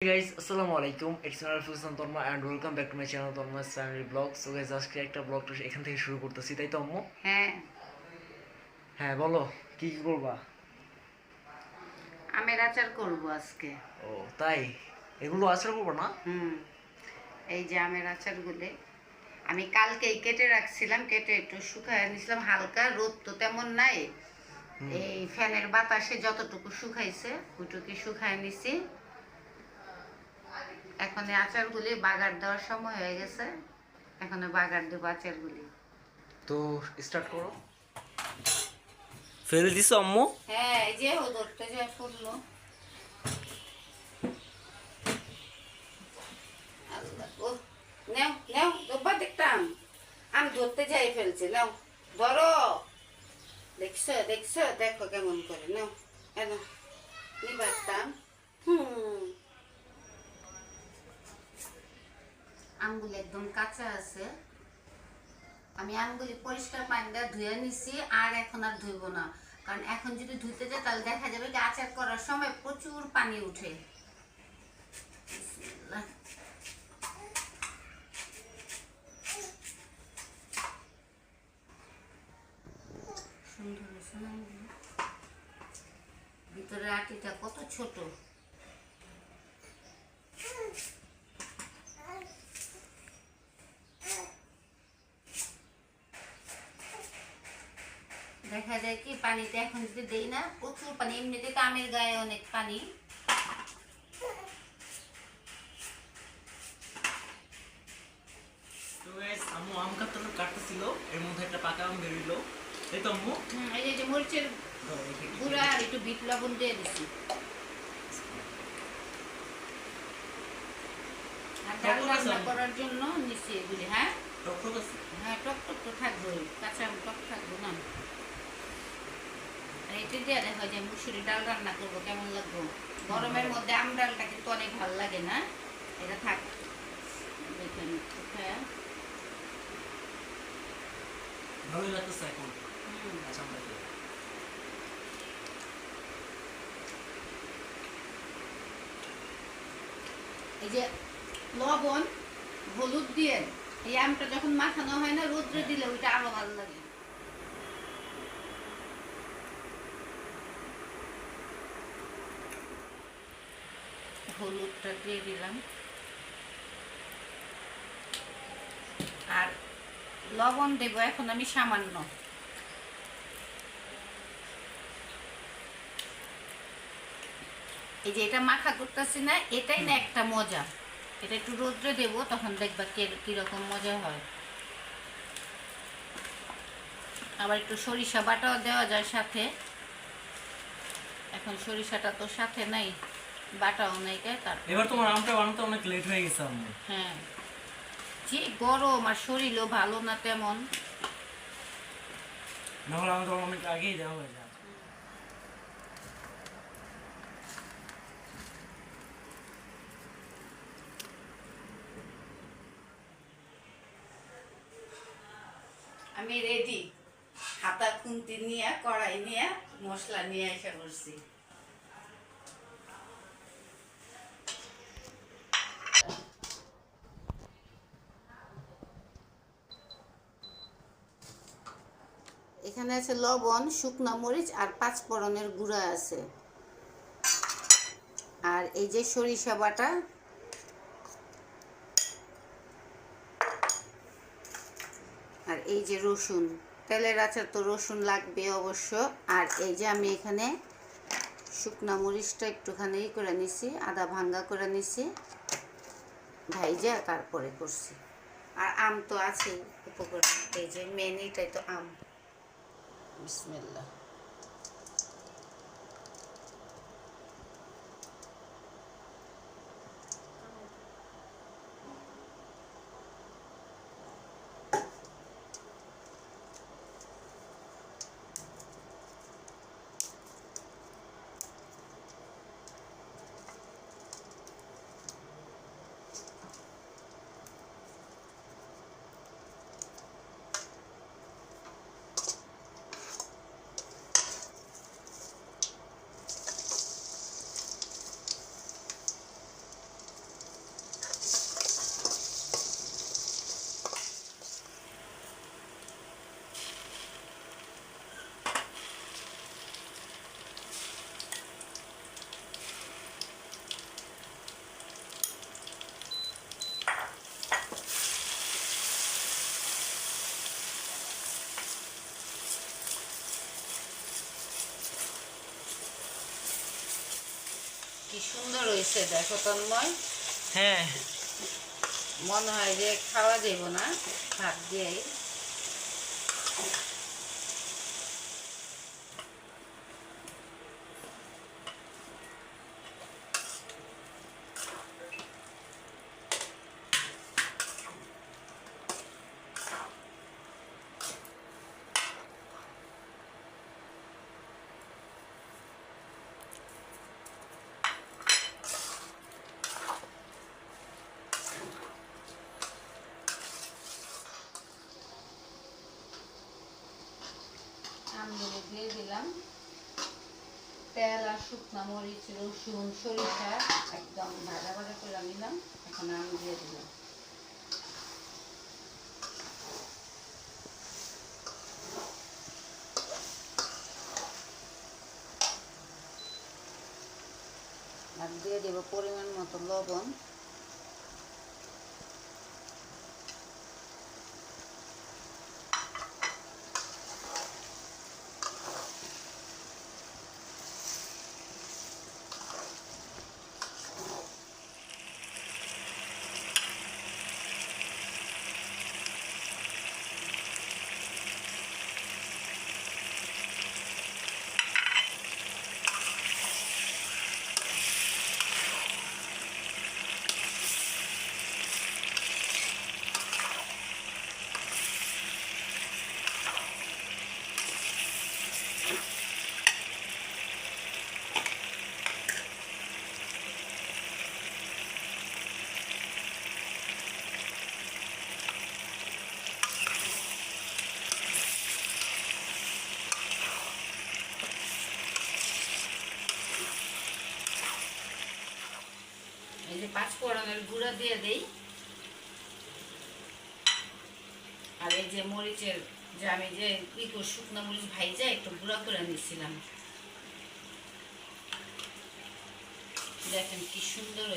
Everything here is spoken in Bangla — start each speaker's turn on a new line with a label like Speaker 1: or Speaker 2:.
Speaker 1: গাইজ আসসালামু আলাইকুম it's channel ফুসান Tanma and welcome back to my channel Tanma family vlog so guys আজকে একটা ব্লগটা এখান থেকে শুরু করতেছি তাই তো আম্মু?
Speaker 2: হ্যাঁ।
Speaker 1: হ্যাঁ বলো কি কি করবা?
Speaker 2: আমের আচার করব আজকে।
Speaker 1: ও তাই? এগুলো আচার করব না?
Speaker 2: হুম। এই যে আমের আচারগুলো। আমি কালকেই কেটে রাখছিলাম কেটে একটু শুকায় নিছিলাম হালকা রোদ তো তেমন নাই। এই ফ্যানের বাতাসে যতটুকু শুকাইছে ওইটুকু শুকায় নিছি। এখন এই আচারগুলি বাগার দেওয়ার সময় হয়ে গেছে। এখন বাগার দেবো আচারগুলি।
Speaker 1: তো স্টার্ট করো। ফেলে দিছো আম্মু?
Speaker 2: হ্যাঁ এই যে ও ধরতে যায় পড়ল আল্লাহ গো। নেও নেও দোব্বা দেখতাম। আমি ধরতে যাই ফেলছি নাও। ধরো। দেখছ দেখছ দেখো কেমন করে নাও। এনো নিবারতাম। হুম। আঙ্গুল একদম কাঁচা আছে। আমি আমগুলি পরিষ্কার পানি দিয়ে ধুয়ে নিছি, আর এখন আর ধুইব না। কারণ এখন যদি ধুইতে যাই, তাহলে দেখা যাবে কি আচার করার সময় প্রচুর পানি উঠে? ভিতরে আটিটা কত ছোট। দেখা যায় কি পানিতে এখন যদি দেই না প্রচুর পানি এমনিতে তো আমের গায়ে অনেক পানি।
Speaker 1: আম্মু আম কাটতে কাটতেছিল এর মধ্যে একটা পাকা আম বেরিলো এই তো আম্মু।
Speaker 2: এই যে- যে মরিচের গুঁড়া আর একটু বিট লবণ দিয়ে দিছি। ডাল
Speaker 1: টক টক আছে?
Speaker 2: রান্না করার জন্য নিচ্ছি এগুলি হ্যাঁ?
Speaker 1: টক টক
Speaker 2: হ্যাঁ টক টক তো কাঁচা টক থাকব না। আর এটা দিয়ে দেখা যায় মুসুরি ডাল রান্না করব কেমন লাগবো? গরমের মধ্যে আম ডালটা কিন্তু অনেক ভালো লাগে না? এটা থাক।
Speaker 1: ভালোই লাগতেছে এখন। আচ্ছা আমরা
Speaker 2: এই যে লবণ হলুদ দিয়ে এই আমটা যখন মাখানো হয় না রোদ্রে দিলে ওইটা আরও ভালো লাগে। হলুদটা দিয়ে দিলাম। আর লবণ দেব এখন আমি সামান্য। এই যে এটা মাখা করতেছি না এটাই না একটা মজা। এটা একটু রোদ্রে দেব তখন দেখবা কে- কীরকম মজা হয়। আবার একটু সরিষা বাটাও দেওয়া যায় সাথে। এখন সরিষাটা তো সাথে নাই। বাটাও নাই তার
Speaker 1: এবার তোমার আমটা বানাতে অনেক লেট হয়ে গেছে আম্মু
Speaker 2: হ্যাঁ। যে গরম আর শরীরও ভালো না তেমন।
Speaker 1: নাহলে আমাদের অনেক আগেই দেওয়া হয়ে যায়
Speaker 2: আমি রেডি হাতা খুন্তি নিয়ে কড়াই নিয়ে মশলা নিয়ে এসে করছি এখানে আছে লবণ, শুকনো মরিচ আর পাঁচ ফোড়নের গুঁড়া আছে। আর এই যে সরিষা বাটা, আর এই যে রসুন, তেলের আচার তো রসুন লাগবে অবশ্য। আর এই যে আমি এখানে শুকনা মরিচটা একটুখানি করে নিছি, আদা ভাঙ্গা করে নিছি, ভাইজা তারপরে করছি। আর আম তো আছে উপকরণ, এই যে মেন এটাই তো আম। বিসমিল্লাহ। কি সুন্দর হয়েছে দেখো তন্ময়।
Speaker 1: হ্যাঁ।
Speaker 2: মনে হয় যে খাওয়া যাব না ভাত দিয়ে আমগুলো দিয়ে দিলাম। তেল আর শুকনো মরিচ, রসুন, সরিষা একদম ভাজা ভাজা করে নিলাম। এখন আম দিয়ে দিলাম। দিয়ে দেবো পরিমাণ মতো লবণ। এই যে ফোড়নের গুঁড়া দিয়ে দেই। আর এই যে মরিচের যে আমি যে কি শুকনো মরিচ ভাইজা একটু গুঁড়া করে নিয়েছিলাম। দেখেন কি সুন্দর